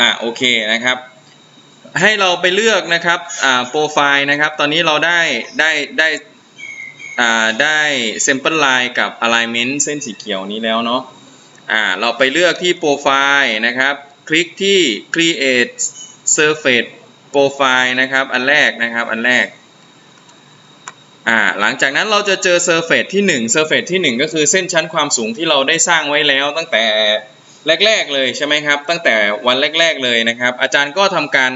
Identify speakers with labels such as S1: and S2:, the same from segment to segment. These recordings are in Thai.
S1: อ่าโอเคนะครับ ให้เราไปเลือกนะครับอ่าโปรไฟล์นะครับ ตอนนี้เราได้ได้ได้อ่าได้ sample line กับ alignment เส้นสีเขียวนี้แล้วเนาะอ่าเราไปเลือกที่โปรไฟล์นะครับ คลิกที่ create surface profile นะครับ อันแรกนะครับอันแรกอ่าหลังจากนั้นเราจะเจอ surface ที่1 surface ที่ 1 ก็คือเส้นชั้นความสูงที่เราได้สร้างไว้แล้วตั้งแต่ แรก ๆเลยใช่ไหมครับ ตั้งแต่วันแรก ๆเลยนะครับ อาจารย์ก็ทำการ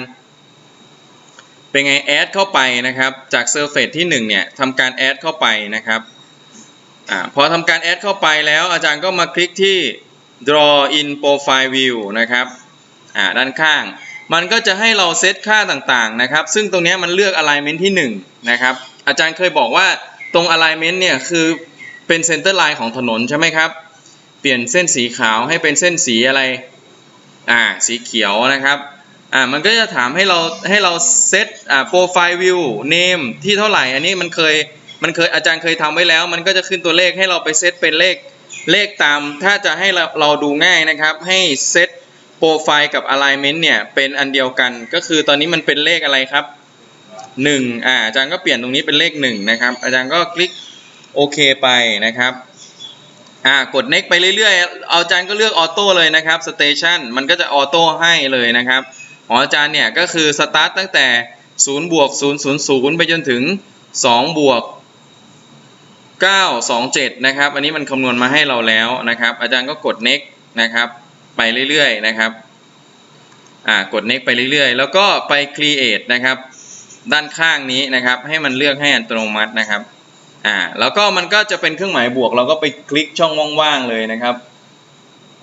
S1: เป็นไงแอดเข้าไปนะครับ จาก Surface ที่1เนี่ยทำการแอดเข้าไปนะครับอพอทำการแอดเข้าไปแล้วอาจารย์ก็มาคลิกที่ draw in profile view นะครับด้านข้าง มันก็จะให้เราเซตค่าต่างๆนะครับ ซึ่งตรงนี้มันเลือก alignment ที่1นะครับ อาจารย์เคยบอกว่าตรง alignment เนี่ยคือเป็น center line ของถนนใช่ไหมครับ เปลี่ยนเส้นสีขาวให้เป็นเส้นสีอะไร อ่า สีเขียวนะครับ อ่า มันก็จะถามให้เราให้เราเซตอ่า profile view name ที่เท่าไหร่ อันนี้มันเคยมันเคยอาจารย์เคยทำไว้แล้ว มันก็จะขึ้นตัวเลขให้เราไปเซตเป็นเลขเลขตาม ถ้าจะให้เราเราดูง่ายนะครับ ให้เซตโปรไฟล์กับ alignment เนี่ยเป็นอันเดียวกัน ก็คือตอนนี้มันเป็นเลขอะไรครับ1อ่าอาจารย์ก็เปลี่ยนตรงนี้เป็นเลข1นะครับ อาจารย์ก็คลิกโอเคไปนะครับ อ่ากด next ไปเรื่อยๆเอาอาจารย์ก็เลือกออโต้เลยนะครับ station มันก็จะออโต้ให้เลยนะครับของอาจารย์เนี่ยก็คือ start ตั้งแต่0บวก0 0 0 ไปจนถึง2บวก9 2 7 นะครับ อันนี้มันคำนวณมาให้เราแล้วนะครับ อาจารย์ก็กด next นะครับ ไปเรื่อยๆนะครับ อ่ากด next ไปเรื่อยๆ แล้วก็ไป create นะครับ ด้านข้างนี้นะครับ ให้มันเลือกให้อัตโนมัตินะครับ อ่าแล้วก็มันก็จะเป็นเครื่องหมายบวก เราก็ไปคลิกช่องว่างๆเลยนะครับ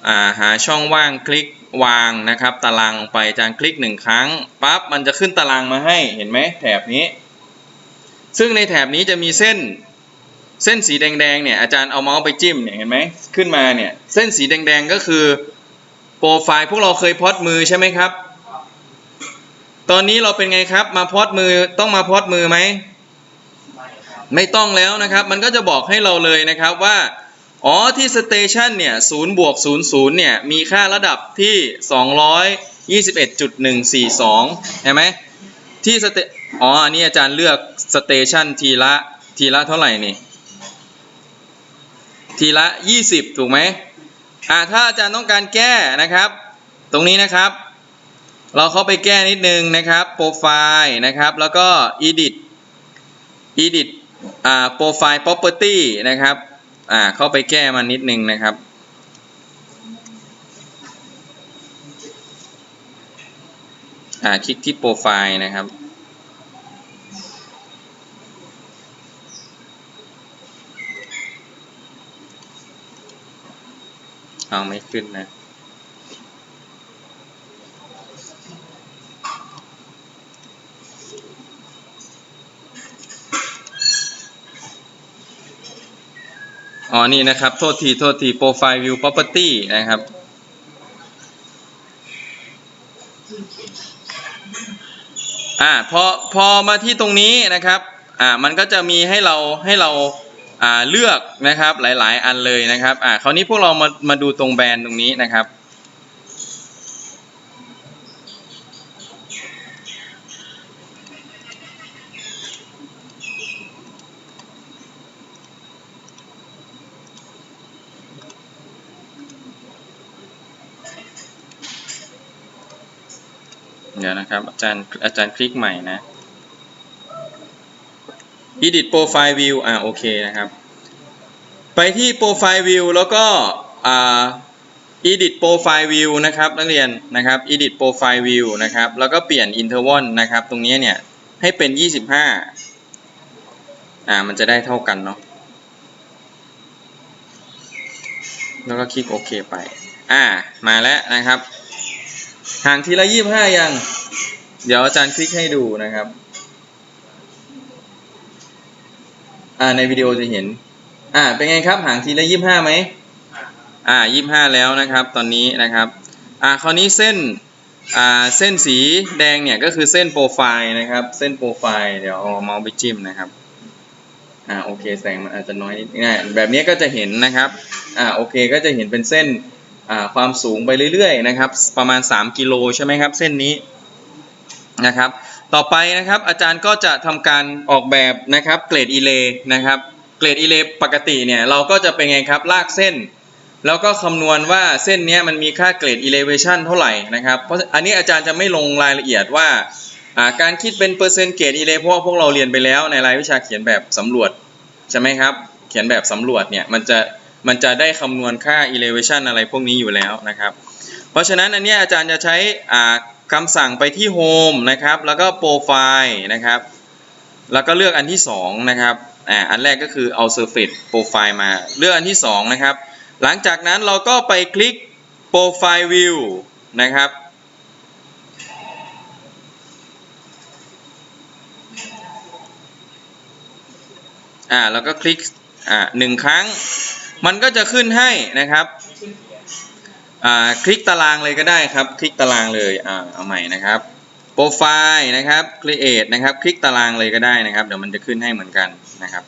S1: อ่าหาช่องว่างคลิกวางนะครับ ตารางลงไปอาจารย์คลิกหนึ่งครั้งปั๊บมันจะขึ้นตารางมาให้เห็นไหมแถบนี้ ซึ่งในแถบนี้จะมีเส้นเส้นสีแดงๆเนี่ยอาจารย์เอาเมาส์ไปจิ้มเนี่ยเห็นไหมขึ้นมาเนี่ยเส้นสีแดงๆก็คือโปรไฟล์พวกเราเคยพอดมือใช่ไหมครับ ตอนนี้เราเป็นไงครับมาพอดมือต้องมาพอดมือไหม ไม่ต้องแล้วนะครับ มันก็จะบอกให้เราเลยนะครับว่าอ๋อที่สเตชันเนี่ย0บวก00เนี่ยมีค่าระดับที่221.142ใช่ไหมที่สเตอ๋ออันนี้อาจารย์เลือกสเตชันทีละทีละเท่าไหร่นี่ทีละ 20 ถูกไหมอ่าถ้าอาจารย์ต้องการแก้นะครับ ตรงนี้นะครับ เราเข้าไปแก้นิดนึงนะครับ โปรไฟล์นะครับ แล้วก็ edit edit อ่า profile property นะครับ อ่า เข้าไปแก้มันนิดนึงนะครับ อ่า คลิกที่โปรไฟล์นะครับ เอาไม่ขึ้นนะ อ๋อ นี่นะครับ โทษที โทษที profile view property นะครับ อ่า พอ พอมาที่ตรงนี้นะครับ อ่า มันก็จะมีให้เรา ให้เรา อ่า เลือกนะครับ หลาย ๆ อันเลยนะครับ อ่า คราวนี้พวกเรามา มาดูตรงแบรนด์ตรงนี้นะครับ ดี๋ยวนะครับ อาจารย์อาจารย์คลิกใหม่นะ edit profile view อ่าโอเคนะครับ ไปที่ profile view แล้วก็อ่า edit profile view นะครับนักเรียนนะครับ edit profile view นะครับ แล้วก็เปลี่ยน interval นะครับ ตรงนี้เนี่ยให้เป็น 25 อ่า มันจะได้เท่ากันเนาะแล้วก็คลิกโอเคไป อ่า มาแล้วนะครับ ห่างทีละยี่ห้ายัง เดี๋ยวอาจารย์คลิกให้ดูนะครับอ่าในวิดีโอจะเห็น อ่าเป็นไงครับห่างทีละยี่ห้าไหมอ่ายี่ห้าแล้วนะครับ ตอนนี้นะครับอ่าคราวนี้เส้นอ่าเส้นสีแดงเนี่ยก็คือเส้นโปรไฟล์นะครับ เส้นโปรไฟล์เดี๋ยวเอาเมาส์ไปจิ้มนะครับอ่าโอเคแสงมันอาจจะน้อยนิดง่ายแบบนี้ก็จะเห็นนะครับอ่าโอเคก็จะเห็นเป็นเส้นอ่าความสูงไปเรื่อยๆนะครับ ประมาณ 3 กิโลใช่ไหมครับ เส้นนี้ นะครับ ต่อไปนะครับอาจารย์ก็จะทำการออกแบบนะครับเกรดอีเลนะครับ เกรดอีเลปกติเนี่ยเราก็จะเป็นไงครับลากเส้น แล้วก็คำนวณว่าเส้นนี้มันมีค่าเกรด elevation เท่าไหร่นะครับ เพราะอันนี้อาจารย์จะไม่ลงรายละเอียดว่าการคิดเป็นเปอร์เซ็นต์เกรด ele เพราะว่าพวกเราเรียนไปแล้วในรายวิชาเขียนแบบสำรวจใช่ไหมครับ เขียนแบบสำรวจเนี่ยมันจะมันจะได้คำนวณค่า elevation อะไรพวกนี้อยู่แล้วนะครับ เพราะฉะนั้นอันนี้อาจารย์จะใช้ คำสั่งไปที่ home นะครับ แล้วก็ profile นะครับ แล้วก็เลือกอันที่สองนะครับอ่าอันแรกก็คือเอา surface profile มาเลือกอันที่สองนะครับ หลังจากนั้นเราก็ไปคลิก Profile View นะครับ อ่าแล้วก็คลิกอ่าหนึ่งครั้ง มันก็จะขึ้นให้นะครับ อ่าคลิกตารางเลยก็ได้ครับ คลิกตารางเลยอ่าเอาใหม่นะครับ Profile นะครับ Create นะครับ คลิกตารางเลยก็ได้นะครับ เดี๋ยวมันจะขึ้นให้เหมือนกันนะครับ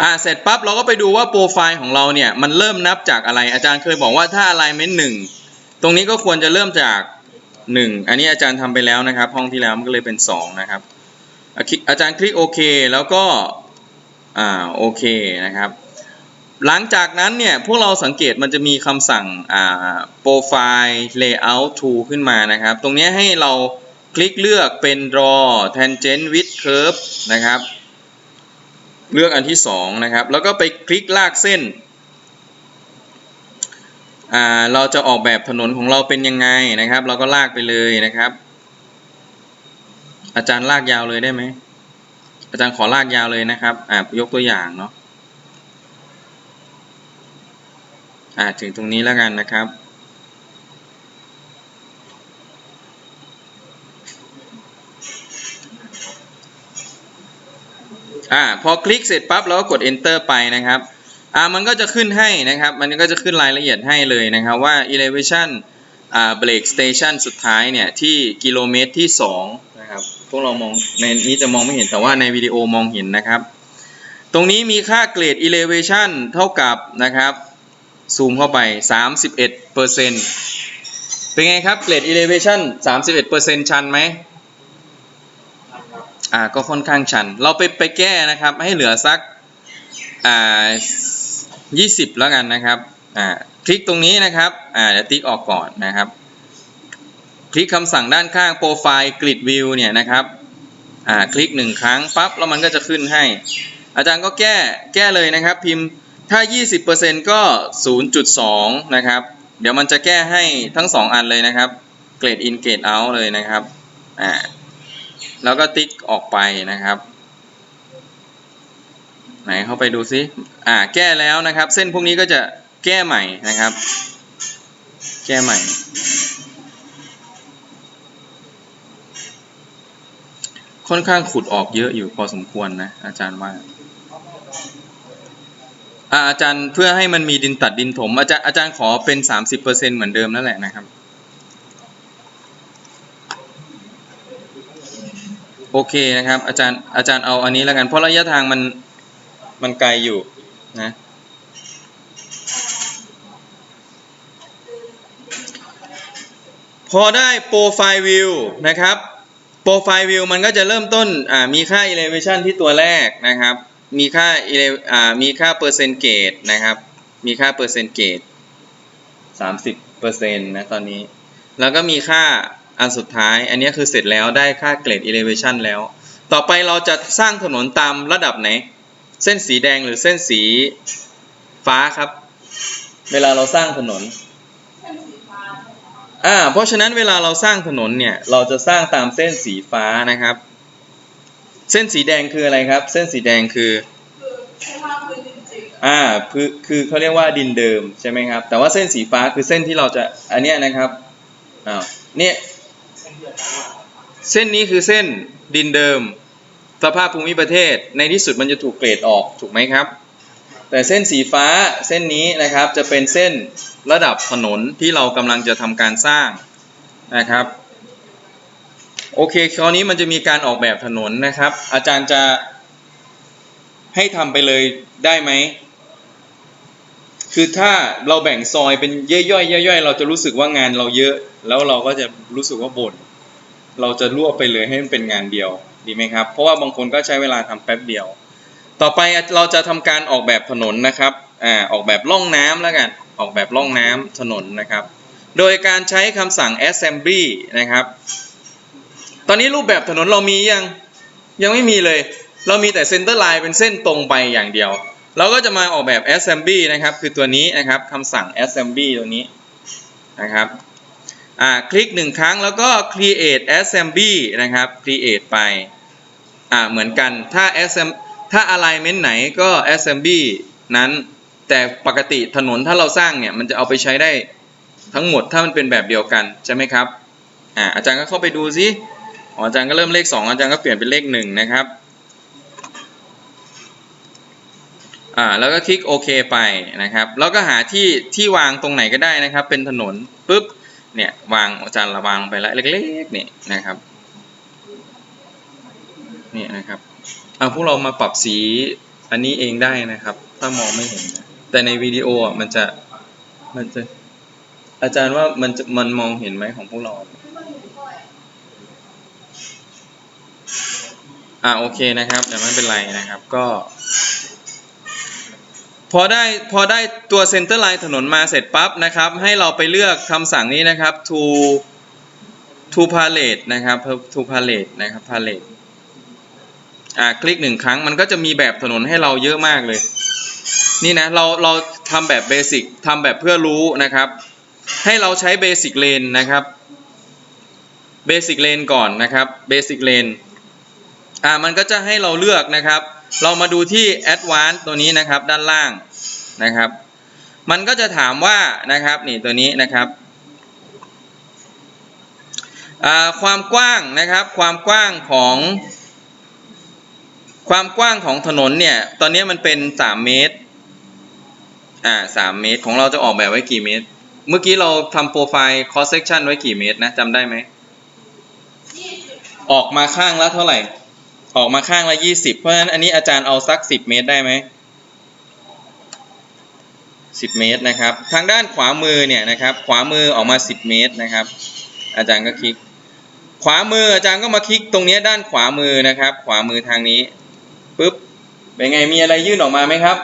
S1: อ่าเสร็จปั๊บเราก็ไปดูว่าโปรไฟล์ของเราเนี่ยมันเริ่มนับจากอะไรอาจารย์เคยบอกว่าถ้า alignment 1 ตรงนี้ก็ควรจะเริ่มจาก 1 อันนี้อาจารย์ทำไปแล้วนะครับ ห้องที่แล้วมันก็เลยเป็น 2 นะครับอะคลิกอาจารย์คลิกโอเคแล้วก็อ่าโอเคนะครับ หลังจากนั้นเนี่ยพวกเราสังเกตมันจะมีคำสั่งอ่า profile layout tool ขึ้นมานะครับ ตรงนี้ให้เราคลิกเลือกเป็น draw tangent with curve นะครับ เลือกอันที่สองนะครับ แล้วก็ไปคลิกลากเส้นเราจะออกแบบถนนของเราเป็นยังไงนะครับ เราก็ลากไปเลยนะครับ อาจารย์ลากยาวเลยได้ไหมอาจารย์ขอลากยาวเลยนะครับอ่ายกตัวอย่างเนาะ อ่าถึงตรงนี้แล้วกันนะครับ อ่าพอคลิกเสร็จปั๊บเราก็กด enter ไปนะครับ อ่ามันก็จะขึ้นให้นะครับ มันก็จะขึ้นรายละเอียดให้เลยนะครับว่า elevation อ่า brake station สุดท้ายเนี่ยที่กิโลเมตรที่2นะครับ พวกเรามองในนี้จะมองไม่เห็นแต่ว่าในวิดีโอมองเห็นนะครับ ตรงนี้มีค่าเกรด elevation เท่ากับนะครับ ซูมเข้าไป 31%เป็นไงครับเกรด elevation 31%ชันไหมอ่าก็ค่อนข้างชัน เราไปไปแก้นะครับให้เหลือสักอ่า20 แล้วกันนะครับอ่าคลิกตรงนี้นะครับอ่าเดี๋ยวติ๊กออกก่อนนะครับ คลิกคำสั่งด้านข้าง Profile Grid View เนี่ยนะครับอ่าคลิกหนึ่งครั้งปั๊บแล้วมันก็จะขึ้นให้ อาจารย์ก็แก้แก้เลยนะครับ พิมพ์ ถ้า 20%ก็ 0.2 นะครับ เดี๋ยวมันจะแก้ให้ทั้ง 2 อันเลยนะครับ เกรด in เกรด out เลยนะครับ อ่า แล้วก็ติ๊กออกไปนะครับ ไหนเข้าไปดูซิ อ่า แก้แล้วนะครับ เส้นพวกนี้ก็จะแก้ใหม่นะครับ แก้ใหม่ ค่อนข้างขุดออกเยอะอยู่พอสมควรนะ อาจารย์ว่า อาจารย์เพื่อให้มันมีดินตัดดินถม อาจารย์อาจารย์ขอเป็น 30%เหมือนเดิมนั่นแหละนะครับโอเคนะครับ อาจารย์อาจารย์เอาอันนี้แล้วกัน เพราะระยะทางมันมันไกลอยู่นะพอได้โปรไฟล์วิวนะครับโปรไฟล์วิวมันก็จะเริ่มต้นมีค่า elevation ที่ตัวแรกนะครับ มีค่า ele อ่ามีค่าเปอร์เซนต์เกตนะครับ มีค่าเปอร์เซนต์เกตสามสิบเปอร์เซ็นต์นะตอนนี้ แล้วก็มีค่าอันสุดท้าย อันนี้คือเสร็จแล้วได้ค่าเกรด elevation แล้ว ต่อไปเราจะสร้างถนนตามระดับไหน เส้นสีแดงหรือเส้นสีฟ้าครับ เวลาเราสร้างถนนอ่าเพราะฉะนั้นเวลาเราสร้างถนนเนี่ย เราจะสร้างตามเส้นสีฟ้านะครับ เส้นสีแดงคืออะไรครับ เส้นสีแดงคืออ่าคือคือเขาเรียกว่าดินเดิมใช่ไหมครับ แต่ว่าเส้นสีฟ้าคือเส้นที่เราจะอันเนี้ยนะครับอ้าวเนี่ยเส้นนี้คือเส้นดินเดิม สภาพภูมิประเทศในที่สุดมันจะถูกเกรดออกถูกไหมครับ แต่เส้นสีฟ้าเส้นนี้นะครับจะเป็นเส้นระดับถนนที่เรากำลังจะทำการสร้างนะครับ โอเคคราวนี้มันจะมีการออกแบบถนนนะครับ อาจารย์จะให้ทำไปเลยได้ไหม คือถ้าเราแบ่งซอยเป็นย่อยๆย่อยๆเราจะรู้สึกว่างานเราเยอะ แล้วเราก็จะรู้สึกว่าบ่น เราจะรวบไปเลยให้มันเป็นงานเดียว ดีไหมครับ เพราะว่าบางคนก็ใช้เวลาทำแป๊บเดียว ต่อไปเราจะทำการออกแบบถนนนะครับ อ่า ออกแบบร่องน้ำแล้วกัน ออกแบบร่องน้ำถนนนะครับ โดยการใช้คำสั่ง assembly นะครับ ตอนนี้รูปแบบถนนเรามียังยังไม่มีเลย เรามีแต่ center line เป็นเส้นตรงไปอย่างเดียว เราก็จะมาออกแบบ assembly นะครับ คือตัวนี้นะครับคำสั่ง assembly ตัวนี้นะครับอ่าคลิกหนึ่งครั้งแล้วก็ create assembly นะครับ create ไปอ่าเหมือนกันถ้า assem ถ้า alignment ไหนก็ assembly นั้นแต่ปกติถนนถ้าเราสร้างเนี่ย มันจะเอาไปใช้ได้ทั้งหมดถ้ามันเป็นแบบเดียวกัน ใช่ไหมครับอ่าอาจารย์ก็เข้าไปดูซิ อาจารย์ก็เริ่มเลข 2 อาจารย์ก็เปลี่ยนเป็นเลข1นะครับอ่าแล้วก็คลิกโอเคไปนะครับ แล้วก็หาที่ที่วางตรงไหนก็ได้นะครับ เป็นถนนปุ๊บเนี่ยวางอาจารย์ระวางไปล้วเล็กๆนี่นะครับนี่นะครับเอาพวกเรามาปรับสีอันนี้เองได้นะครับ ถ้ามองไม่เห็น แต่ในวิดีโออะมันจะมันจะอาจารย์ว่ามันจะมันมองเห็นไหมของพวกเรา อ่าโอเคนะครับแต่ไม่เป็นไรนะครับก็ พอได้พอได้ตัวเซนเตอร์ไลน์ถนนมาเสร็จปั๊บนะครับ ให้เราไปเลือกคำสั่งนี้นะครับ to to palette นะครับ to palette นะครับ palette อ่าคลิกหนึ่งครั้งมันก็จะมีแบบถนนให้เราเยอะมากเลย นี่นะเราเราทำแบบเบสิกทำแบบเพื่อรู้นะครับ ให้เราใช้เบสิกเลนนะครับเบสิกเลนก่อนนะครับเบสิกเลน อ่ามันก็จะให้เราเลือกนะครับ เรามาดูที่ Advanced ตัวนี้นะครับด้านล่างนะครับ มันก็จะถามว่านะครับนี่ตัวนี้นะครับความกว้างนะครับความกว้างของความกว้างของถนนเนี่ยตอนนี้มันเป็น 3 เมตรอ่า3เมตรของเราจะออกแบบไว้กี่เมตร เมื่อกี้เราทำโปรไฟล์ cross section ไว้กี่เมตรนะจำได้ไหมออกมาข้างละเท่าไหร่ ออกมาข้างละยี่สิบเพราะฉะนั้นอันนี้อาจารย์เอาสักสิบเมตรได้ไหมสิบเมตรนะครับ ทางด้านขวามือเนี่ยนะครับ ขวามือออกมาสิบเมตรนะครับ อาจารย์ก็คลิก ขวามืออาจารย์ก็มาคลิกตรงนี้ด้านขวามือนะครับ ขวามือทางนี้ปุ๊บเป็นไงมีอะไรยื่นออกมาไหมครับ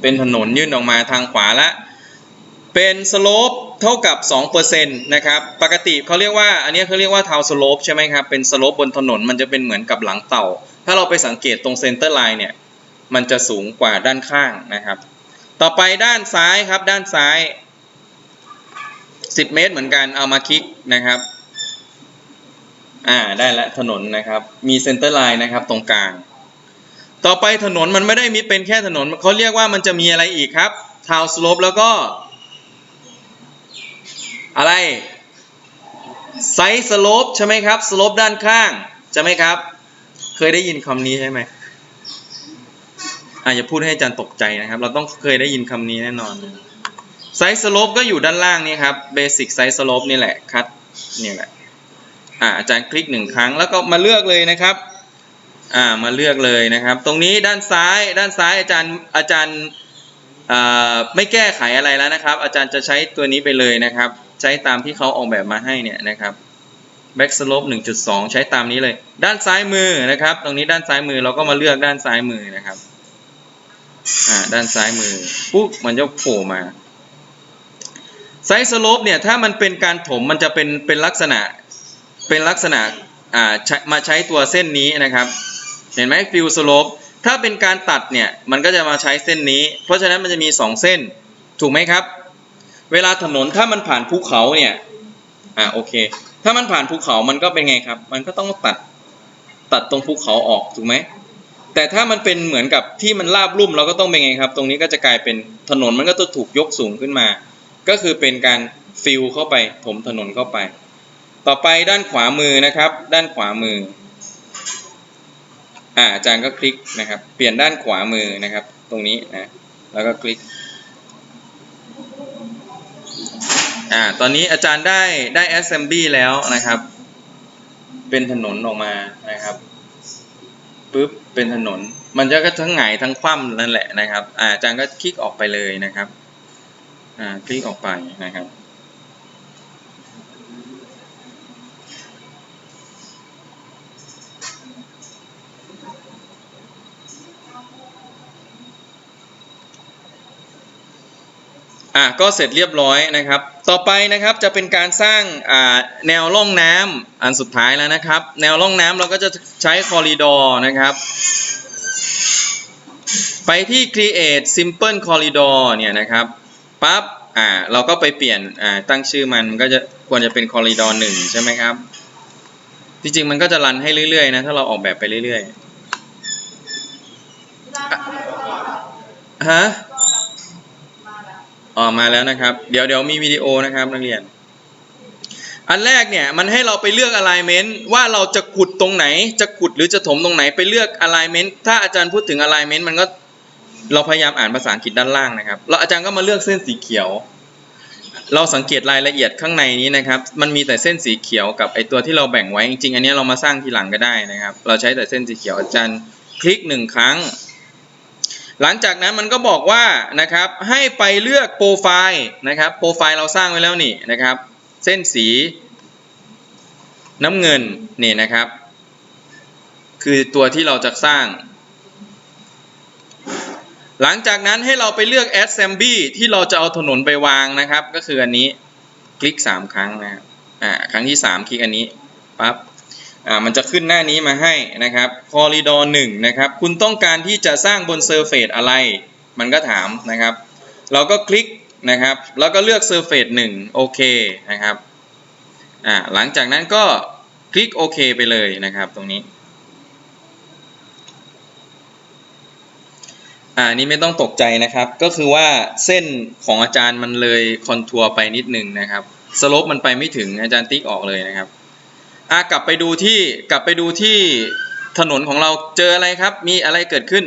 S1: เป็นถนนยื่นออกมาทางขวาละ เป็นสโลป เท่ากับ2%นะครับ ปกติเขาเรียกว่า อันนี้เขาเรียกว่าทาวสโลปใช่ไหมครับ เป็นสโลปบนถนนมันจะเป็นเหมือนกับหลังเต่า ถ้าเราไปสังเกตตรงเซนเตอร์ไลน์เนี่ย มันจะสูงกว่าด้านข้างนะครับ ต่อไปด้านซ้ายครับ ด้านซ้าย 10 เมตรเหมือนกัน เอามาคลิกนะครับ อ่า ได้แล้วถนนนะครับ มีเซนเตอร์ไลน์นะครับตรงกลาง ต่อไปถนนมันไม่ได้มีเป็นแค่ถนนเขาเรียกว่ามันจะมีอะไรอีกครับทาวสโลปแล้วก็ อะไรไซส์สโลปใช่ไหมครับสโลปด้านข้างใช่ไหมครับ เคยได้ยินคำนี้ใช่ไหมอะอย่าพูดให้อาจารย์ตกใจนะครับ เราต้องเคยได้ยินคำนี้แน่นอนไซส์สโลปก็อยู่ด้านล่างนี่ครับเบสิกไซส์สโลปนี่แหละคัดนี่แหละอ่าอาจารย์คลิกหนึ่งครั้งแล้วก็มาเลือกเลยนะครับอ่ามาเลือกเลยนะครับ ตรงนี้ด้านซ้ายด้านซ้ายอาจารย์อาจารย์ไม่แก้ไขอะไรแล้วนะครับ อาจารย์จะใช้ตัวนี้ไปเลยนะครับ ใช้ตามที่เขาออกแบบมาให้เนี่ยนะครับ back slope 1.2 ใช้ตามนี้เลย ด้านซ้ายมือนะครับ ตรงนี้ด้านซ้ายมือเราก็มาเลือกด้านซ้ายมือนะครับ อ่า ด้านซ้ายมือ ปุ๊บ มันจะโผล่มา ไซส์สโลปเนี่ย ถ้ามันเป็นการถม มันจะเป็น เป็นลักษณะ เป็นลักษณะ อ่า มาใช้ตัวเส้นนี้นะครับ เห็นไหมฟิลสโลป ถ้าเป็นการตัดเนี่ย มันก็จะมาใช้เส้นนี้ เพราะฉะนั้นมันจะมี 2 เส้น ถูกไหมครับ เวลาถนนถ้ามันผ่านภูเขาเนี่ยอ่าโอเค ถ้ามันผ่านภูเขามันก็เป็นไงครับ มันก็ต้องตัดตัดตรงภูเขาออกถูกไหมแต่ถ้ามันเป็นเหมือนกับที่มันราบลุ่มเราก็ต้องเป็นไงครับ ตรงนี้ก็จะกลายเป็นถนนมันก็จะถูกยกสูงขึ้นมา ก็คือเป็นการฟิลเข้าไปถมถนนเข้าไป ต่อไปด้านขวามือนะครับ ด้านขวามืออ่าอาจารย์ก็คลิกนะครับ เปลี่ยนด้านขวามือนะครับ ตรงนี้นะแล้วก็คลิก อ่าตอนนี้อาจารย์ได้ได้ assembly แล้วนะครับ เป็นถนนออกมานะครับปุ๊บเป็นถนน มันจะก็ทั้งหงายทั้งคว่ำนั่นแหละนะครับอาอาจารย์ก็คลิกออกไปเลยนะครับอ่าคลิกออกไปนะครับ อะก็เสร็จเรียบร้อยนะครับ ต่อไปนะครับจะเป็นการสร้างอ่าแนวร่องน้ำอันสุดท้ายแล้วนะครับ แนวร่องน้ำเราก็จะใช้คอริดอร์นะครับ ไปที่ create simple corridor เนี่ยนะครับปั๊บอ่าเราก็ไปเปลี่ยนอ่าตั้งชื่อมันมันก็จะควรจะเป็น corridor หนึ่งใช่ไหมครับ จริงๆมันก็จะรันให้เรื่อยๆนะถ้าเราออกแบบไปเรื่อยๆฮะ ออกมาแล้วนะครับ เดี๋ยวเดี๋ยวมีวิดีโอนะครับนักเรียน อันแรกเนี่ยมันให้เราไปเลือก alignment ว่าเราจะขุดตรงไหน จะขุดหรือจะถมตรงไหนไปเลือก alignment ถ้าอาจารย์พูดถึง alignment มันก็เราพยายามอ่านภาษาอังกฤษด้านล่างนะครับแล้วอาจารย์ก็มาเลือกเส้นสีเขียว เราสังเกตรายละเอียดข้างในนี้นะครับ มันมีแต่เส้นสีเขียวกับไอตัวที่เราแบ่งไว้จริงๆอันนี้เรามาสร้างทีหลังก็ได้นะครับ เราใช้แต่เส้นสีเขียวอาจารย์คลิกหนึ่งครั้ง หลังจากนั้นมันก็บอกว่านะครับให้ไปเลือกโปรไฟล์นะครับโปรไฟล์เราสร้างไว้แล้วนี่นะครับ เส้นสี น้ำเงินนี่นะครับ คือตัวที่เราจะสร้าง หลังจากนั้นให้เราไปเลือก assembly ที่เราจะเอาถนนไปวางนะครับ ก็คืออันนี้คลิก 3 ครั้งนะครับอ่าครั้งที่ 3 คลิกอันนี้ปั๊บ อ่ามันจะขึ้นหน้านี้มาให้นะครับ corridor 1นะครับ คุณต้องการที่จะสร้างบน surface อะไร มันก็ถามนะครับ เราก็คลิกนะครับ แล้วก็เลือก surface 1โอเคนะครับอ่าหลังจากนั้นก็คลิกโอเคไปเลยนะครับตรงนี้อ่านี่ไม่ต้องตกใจนะครับ ก็คือว่าเส้นของอาจารย์มันเลยคอนทัวร์ไปนิดนึงนะครับ สโลปมันไปไม่ถึงอาจารย์ติ๊กออกเลยนะครับ อะกลับไปดูที่กลับไปดูที่ถนนของเราเจออะไรครับ มีอะไรเกิดขึ้น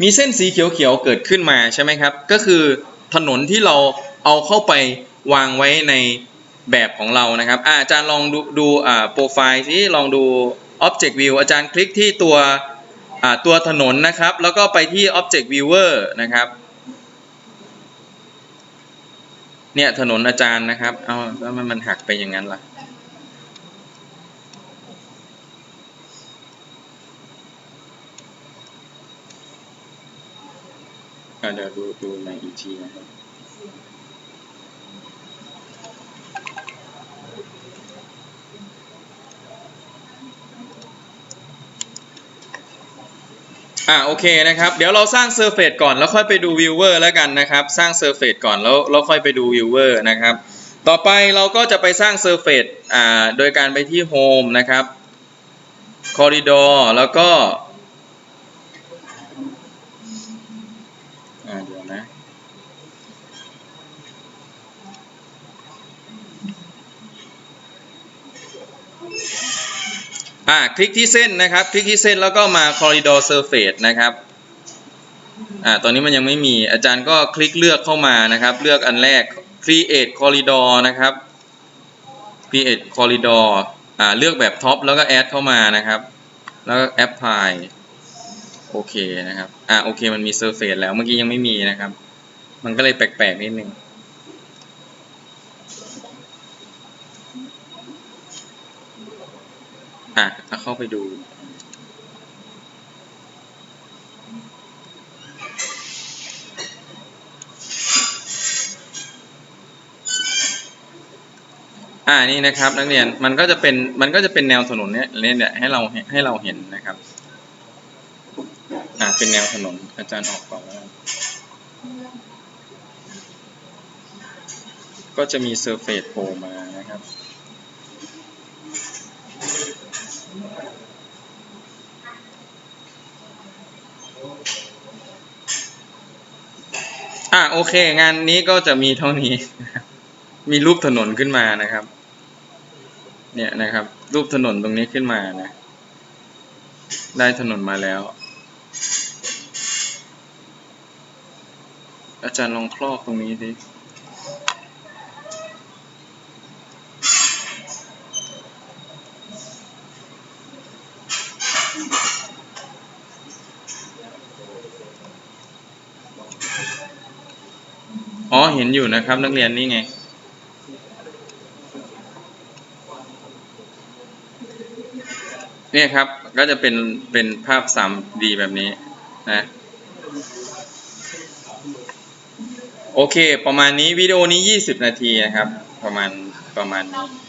S1: มีเส้นสีเขียวๆเกิดขึ้นมาใช่ไหมครับ ก็คือถนนที่เราเอาเข้าไปวางไว้ในแบบของเรานะครับอาจารย์ลองดูดูโปรไฟล์ที่ลองดู Object View อาจารย์คลิกที่ตัวตัวถนนนะครับ แล้วก็ไปที่ Object Viewer นะครับ เนี่ยถนนอาจารย์นะครับ เอาแล้วมันมันหักไปอย่างนั้นล่ะอะเดี๋ยวดูดูในอีกทีนะครับ อ่าโอเคนะครับ เดี๋ยวเราสร้างเซอร์เฟสก่อนแล้วค่อยไปดูวิวเวอร์แล้วกันนะครับ สร้างเซอร์เฟสก่อนแล้วเราค่อยไปดูวิวเวอร์นะครับ ต่อไปเราก็จะไปสร้างเซอร์เฟสอ่าโดยการไปที่โฮมนะครับคอริดอร์แล้วก็อ่าเดี๋ยวนะ อ่าคลิกที่เส้นนะครับ คลิกที่เส้นแล้วก็มา corridor surface นะครับอ่าตอนนี้มันยังไม่มีอาจารย์ก็คลิกเลือกเข้ามานะครับ เลือกอันแรก create corridor นะครับ create corridor อ่าเลือกแบบท็อปแล้วก็ add เข้ามานะครับ แล้วก็ apply โอเคนะครับ อ่าโอเคมันมี surface แล้วเมื่อกี้ยังไม่มีนะครับ มันก็เลยแปลกๆนิดนึง อะเอาเข้าไปดูอ่านี่นะครับนักเรียนมันก็จะเป็นมันก็จะเป็นแนวถนนเนี่ยเนี่ยให้เราให้เราเห็นนะครับอ่าเป็นแนวถนนอาจารย์ออกก่อนแล้วก็จะมีเซอร์เฟซโผล่มานะครับ อะโอเค งานนี้ก็จะมีเท่านี้ มีรูปถนนขึ้นมานะครับ เนี่ยนะครับ รูปถนนตรงนี้ขึ้นมานะ ได้ถนนมาแล้ว อาจารย์ลองครอบตรงนี้ดิ เห็นอยู่นะครับ นักเรียนนี่ไง เนี่ยครับก็จะเป็นเป็นภาพ 3D แบบนี้นะโอเค ประมาณนี้วิดีโอนี้ 20 นาทีนะครับ ประมาณประมาณนี้